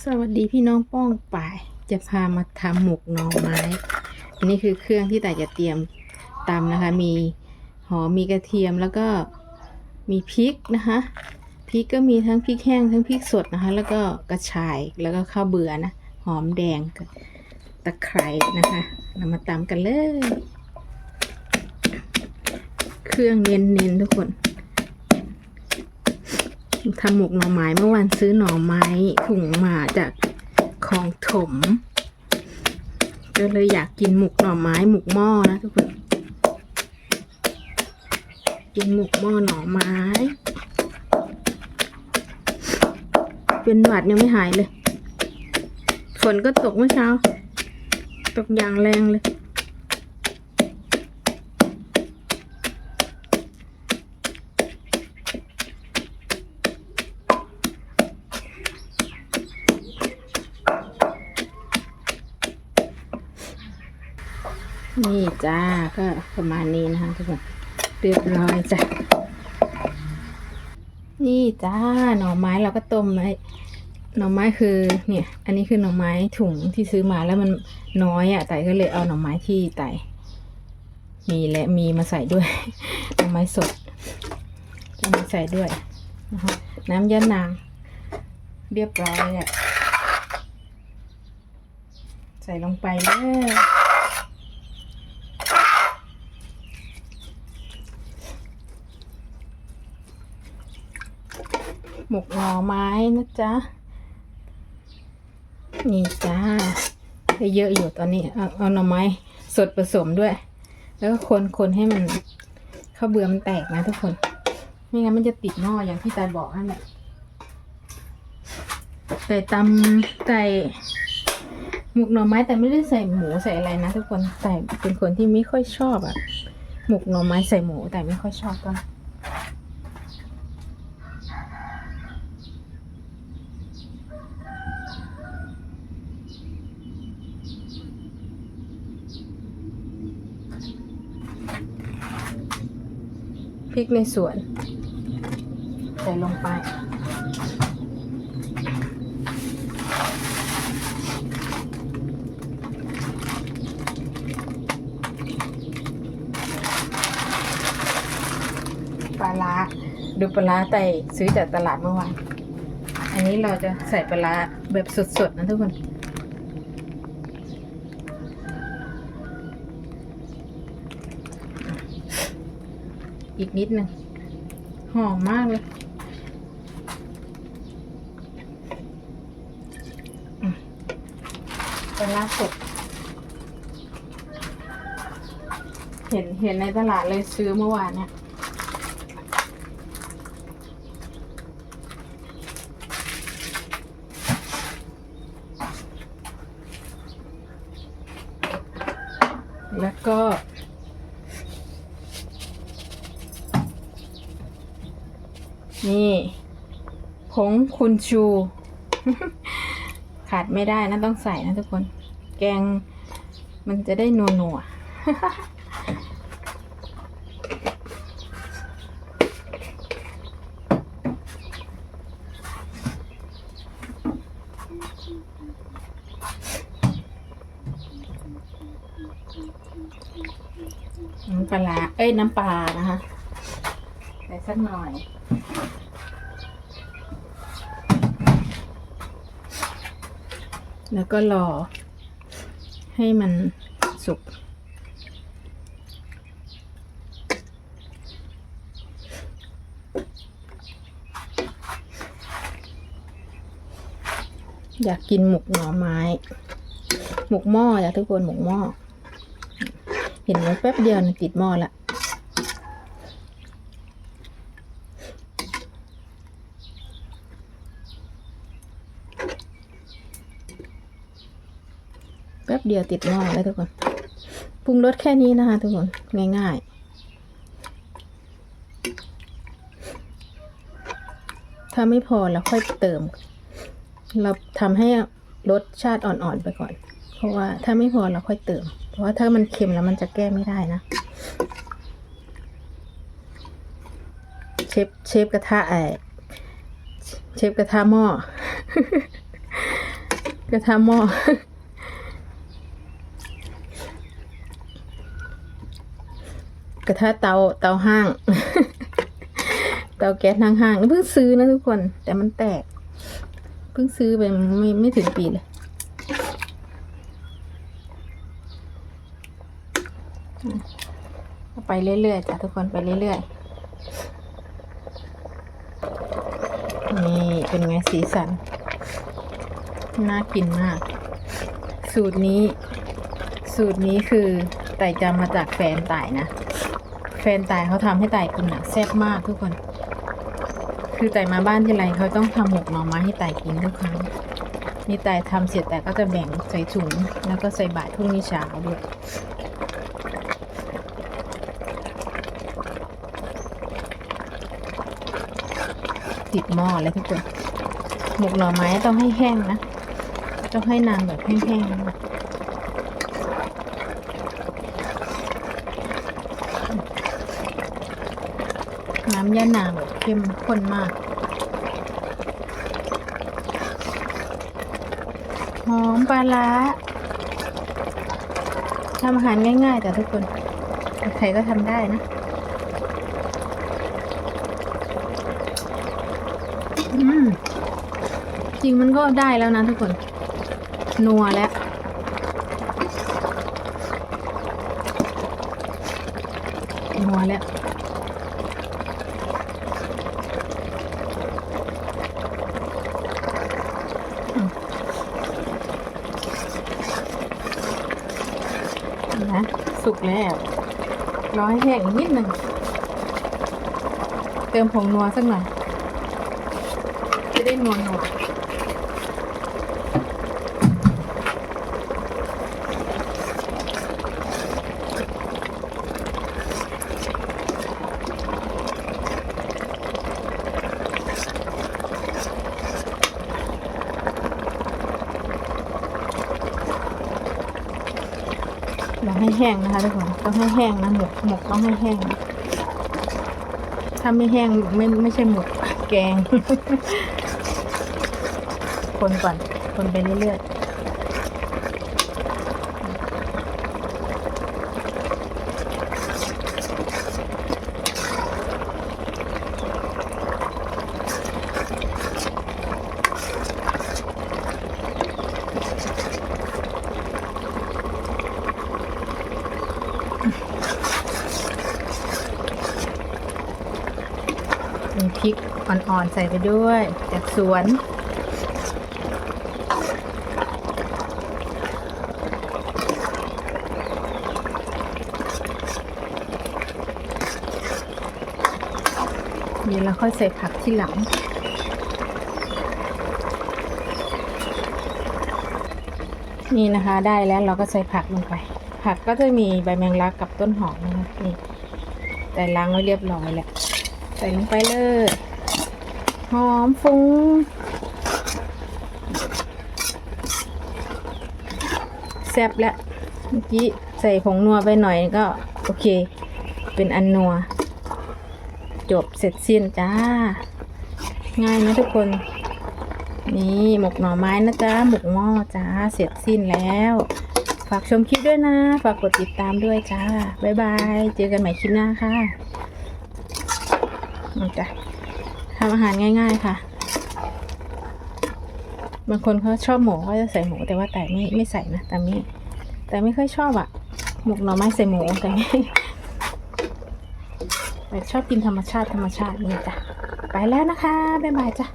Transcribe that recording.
สวัสดีพี่น้องป้องป่ายจะพามาทำหมกหน่อไม้ อันนี้คือเครื่องที่แต่จะเตรียมตำนะคะ มีหอมมีกระเทียมแล้วก็มีพริกนะคะพริกก็มีทั้งพริกแห้งทั้งพริกสดนะคะ แล้วก็กระชายแล้วก็ข้าวเบื่อนะหอมแดงกับตะไคร้นะคะ เรามาตำกันเลย เครื่องเน้นๆทุกคนทำหมกหน่อไม้เมื่อวานซื้อหน่อไม้ถุงมาจากคลองถม ก็ เลยอยากกินหมกหน่อไม้หมกหม้อนะทุกคน กินหมกหม้อหน่อไม้ เป็นหวัดยังไม่หายเลย ฝนก็ตกเมื่อเช้า ตกอย่างแรงเลย นี่จ้าก็ประมาณนี้นะคะทุกคนเรียบร้อยจ้ะนี่จ้าหน่อไม้เราก็ต้มไว้หน่อไม้คือเนี่ย อันนี้คือหน่อไม้ถุงที่ซื้อมาแล้วมันน้อยอะ่ะแต่ก็เลยเอาหน่อไม้ที่ไต่มีและมีมาใส่ด้วยหน่อไม้สดจะมาใส่ด้วยนะคะน้ำยะนาง เรียบร้อยอะใส่ลงไปเลย หมกหน่อไม้นะจ๊ะ นี่จ้าได้เยอะอยู่ตอนนี้ เอาเอาหน่อไม้สดผสมด้วย แล้วก็คนคนให้มันข้าวเบื่อมันแตกนะทุกคน ไม่งั้นมันจะติดหม้ออย่างที่ตาบอกนั่นแหละใส่ตำใส่หมกหน่อไม้แต่ไม่ได้ใส่หมูใส่อะไรนะทุกคนแต่เป็นคนที่ไม่ค่อยชอบอะหมกหน่อไม้ใส่หมูแต่ไม่ค่อยชอบก็ พริกในสวน ใส่ลงไป ปลาร้าดูปลาร้าไต่ซื้อจากตลาดเมื่อวาน อันนี้เราจะใส่ปลาร้าแบบสดๆนะทุกคน อีกนิดหนึ่งหอมมากเลยอืมปลาร้าสดเห็นเห็นในตลาดเลยซื้อเมื่อวานเนี่ยแล้วก็ นี่ผงคุณชู ขาดไม่ได้นะต้องใส่นะทุกคน แกงมันจะได้นัวนัวน้ำปลาร้าเอ้ย น้ำปลานะคะ ใส่สักหน่อย แล้วก็รอให้มันสุก อยากกินหมกหน่อไม้ หมกหม้ออยากทุกคนหมกหม้อ เห็นไว้แป๊บเดียวนะติดหม้อละ ป๊บเดียวติดหม้อแล้วทุกคนปรุงรสแค่นี้นะคะทุกคนง่ายๆ ถ้าไม่พอเราค่อยเติม เราทำให้รสชาติอ่อนๆไปก่อน เพราะว่าถ้าไม่พอเราค่อยเติม เพราะว่าถ้ามันเค็มแล้วมันจะแก้ไม่ได้นะ เชฟเชฟกระทะไอเชฟกระทะหม้อกระทะหม้อ กระทะเตาเตาห้าง เตาแก๊สทางห้างเพิ่งซื้อนะทุกคน แต่มันแตก เพิ่งซื้อไปไม่ไม่ถึงปีเลยไปเรื่อยๆจ้ะทุกคนไปเรื่อยๆ นี่เป็นไงสีสัน น่ากินมาก สูตรนี้ สูตรนี้คือไต่จำมาจากแฟนไต่นะ แฟนไต่เขาทำให้ไต่กินอะแซ่บมากทุกคน คือไต่มาบ้านที่ไรเขาต้องทำหมกหน่อไม้ให้ไต่กินทุกครั้งนี่ไต่ทำเสร็จแต่ก็จะแบ่งใส่ถุงแล้วก็ใส่บาตรพรุ่งนี้เช้าด้วยติดหม้อเลยทุกคนหมกหน่อไม้ต้องให้แห้งนะ ต้องให้นานแบบแห้งๆนะ น้ำย่านางแบบเข้มข้นมาก หอมปลาร้าทำอาหารง่ายๆ แต่ทุกคน ใครก็ทำได้นะจริงมันก็ได้แล้วนะทุกคน นัวแล้วนัวแล้ว อืมนะ สุกแล้วรอให้แห้งอีกนิดหนึ่งเติมผงนัวสักหน่อยจะได้นัวนัว อย่าให้แห้งนะคะทุกคนต้องให้แห้งนะหมกหมกต้องให้แห้ง ถ้าไม่แห้งไม่ไม่ใช่หมกแกง คนก่อนคนไปเรื่อยๆ พริกอ่อนๆใส่ไปด้วยจากสวน เดี๋ยวเราค่อยใส่ผักที่หลังนี่นะคะได้แล้วเราก็ใส่ผักลงไป ผักก็จะมีใบแมงลักกับต้นหอมนะคะนี่แต่ล้างไว้เรียบร้อยแล้ว ส่ลงไปเลย หอมฟุ้งแซ่บแล้วเมื่อกี้ใส่ผงนัวไปหน่อยก็ โอเค เป็นอันนัว จบเสร็จสิ้นจ้า ง่ายนะทุกคน นี่หมกหน่อไม้นะจ๊ะหมกหม้อจ้า เสร็จสิ้นแล้ว ฝากชมคลิปด้วยนะ ฝากกดติดตามด้วยจ้า บ๊ายบาย เจอกันใหม่คลิปหน้าค่ะ นี่จ้ะทำอาหารง่าย ๆค่ะ บางคนเขาชอบหมูก็จะใส่หมูแต่ว่าแต่ไม่ไม่ใส่นะแต่ไม่แต่ไม่ค่อยชอบอะหมกหน่อไม้ใส่หมูแต่ไม่แต่ชอบกินธรรมชาติธรรมชาตินี่จ้ะไปแล้วนะคะบ๊ายบายจ้ะ